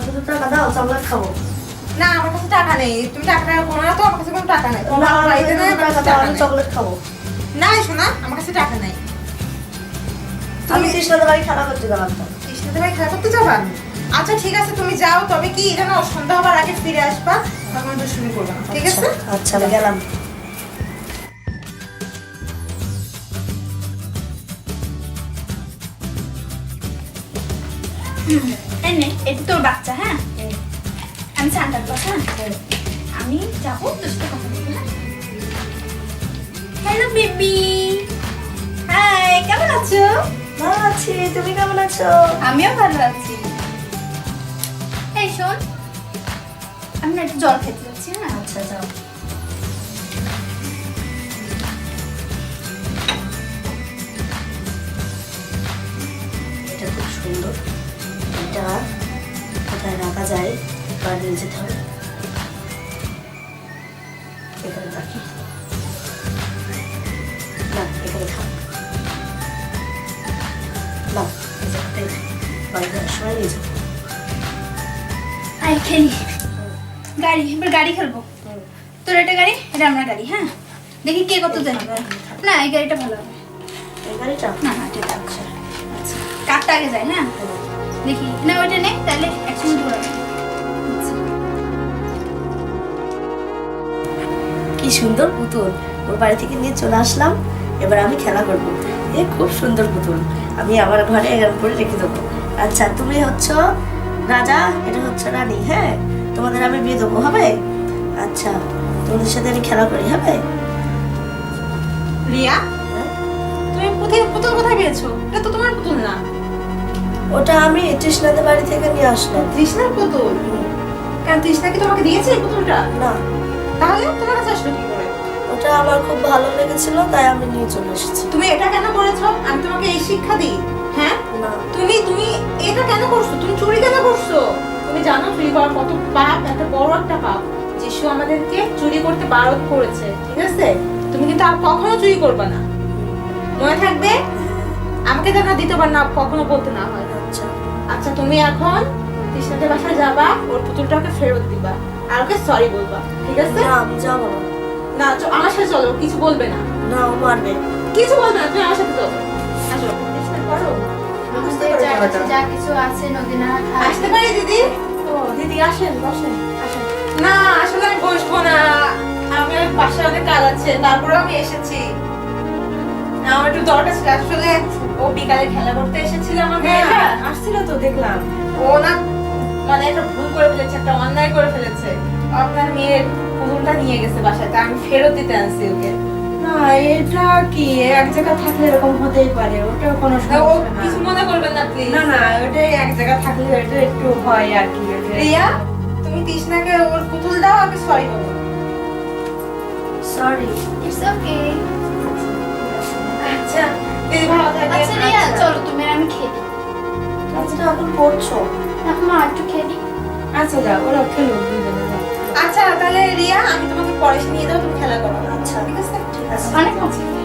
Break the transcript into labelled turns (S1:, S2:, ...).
S1: তুমি শোনা আমার কাছে টাকা নেই
S2: কৃষ্ণদের বাড়ি করতে
S1: যাবা আচ্ছা ঠিক আছে তুমি যাও তবে কি এটা না সন্ধ্যা হবার আগে ফিরে আসবা তখন দুষ্টুমি করবে ঠিক আছে
S2: আচ্ছা, গেলাম।
S3: এই নে এটা তোর বাচ্চা হ্যাঁ? আমি ক্লজ হ্যাঁ? আমি যাব তোর সাথে কথা বলব হ্যাঁ? হ্যালো বেবি হাই কেমন আছো?
S2: ভালো আছি তুমি কেমন আছো?
S3: আমিও ভালো আছি। এই শোন আমি না একটু জল খেতে যাচ্ছি হ্যাঁ?
S2: আচ্ছা যাও। এটা খুব সুন্দর। বা নিয়ে যেতে হবে? এখানে রাখি না এখানে থাক। না এই জায়গাটাই বাড়িতে সময় নিয়ে যাব।
S3: আই খেলি গাড়ি এবার গাড়ি খেলব। তোর এটা গাড়ি এটা আমার গাড়ি হ্যাঁ? দেখি কে কত দেবে না এই গাড়িটা ভালো হবে।
S2: এই গাড়িটা?
S3: না না ঠিক আছে আচ্ছা কারটা আগে যায় হ্যাঁ দেখি। না ওইটা নে তাহলে একসঙ্গে ঘোরাবে
S2: কি সুন্দর পুতুল। ওর বাড়ি থেকে নিয়ে চলে আসলাম। এবার আমি খেলা করব। এ খুব সুন্দর পুতুল। আমি আমার ঘরে এরকম করে রেখে দেবো। আচ্ছা তুমি হচ্ছ রাজা এটা হচ্ছে রানী হ্যাঁ? তোমাদের আমি বিয়ে দেবো হবে? আচ্ছা তোমাদের সাথে আমি খেলা করি হবে?
S1: রিয়া
S2: হ্যাঁ?
S1: তুমি পুতুল পুতুল কোথায় পেয়েছ? এটা তো তোমার পুতুল না।
S2: ওটা আমি তৃষ্ণাদের বাড়ি থেকে নিয়ে আসলাম।
S1: তৃষ্ণার পুতুল? কেন তৃষ্ণা কি তোমাকে দিয়েছে পুতুলটা?
S2: না।
S1: তাহলে তোমার কাছে আসলো কি করে?
S2: ওটা আমার খুব ভালো লেগেছিল তাই আমি নিয়ে চলে এসেছি।
S1: তুমি এটা কেন করেছ? আমি তোমাকে এই শিক্ষা দিই হ্যাঁ?
S2: না।
S1: তুমি তুমি এটা কেন করছ? তুমি চুরি কেন করছ? তুমি জানো চুরি করার কত পাপ একটা বড় একটা পাপ যিশু আমাদেরকে চুরি করতে বারণ করেছে ঠিক আছে? তুমি কিন্তু আর কখনো চুরি করবে না। মনে থাকবে? আমাকে যেন দিতে পার না কখনো বলতে না হয়।
S2: আচ্ছা।
S1: আচ্ছা তুমি এখন কৃষ্ণাদের বাসায় যাবা ওর পুতুলটাকে ফেরত দিবা। আর ওকে সরি বলবা ঠিক আছে?
S2: না আমি যাব না।
S1: না চ- আমার সাথে চলো কিছু বলবে না।
S2: না ও মারবে।
S1: কিছু বলবে না তুমি আমার সাথে চলো। আসো। করো। বুঝতে পারো
S3: যা কিছু আছে নদীনা
S1: আসতে পারি দিদি? ও দিদি আসেন বসেন। আসেন। না আসলে আমি বসবো না। আমি পাশে অনেক কাজ আছে তারপরেও আমি এসেছি। আমার একটু দরকার ছিল। আসলে ও বিকালে খেলা করতে এসেছিল আমার মেয়েটা
S4: আসছিল তো দেখলাম।
S1: ও না মানে একটা ভুল করে ফেলেছে একটা অন্যায় করে ফেলেছে। আপনার মেয়ের পুতুলটা নিয়ে গেছে বাসায় তা আমি ফেরত দিতে আনছি ওকে।
S4: না এটা কি? এক জায়গা থাকলে এরকম হতেই পারে ওটা কোনো
S1: কিছু মনে করবেন না প্লিজ
S4: না না ওটা এক জায়গা থাকলে এটা একটু হয় আর কি
S1: রিয়া তুমি তৃষ্ণাকে ওর পুতুল দাও আমি সরি বলো
S2: সরি
S3: ইটস ওকে
S1: আচ্ছা দিদি ভালো থাকবেন।
S3: আচ্ছা
S4: যাও ওরা খেলো দুজনে
S1: আচ্ছা তাহলে রিয়া আমি তোমাকে পরে নিয়ে যাব তুমি খেলা করো।
S2: আচ্ছা।
S1: ঠিক আছে?
S3: অনেক আছে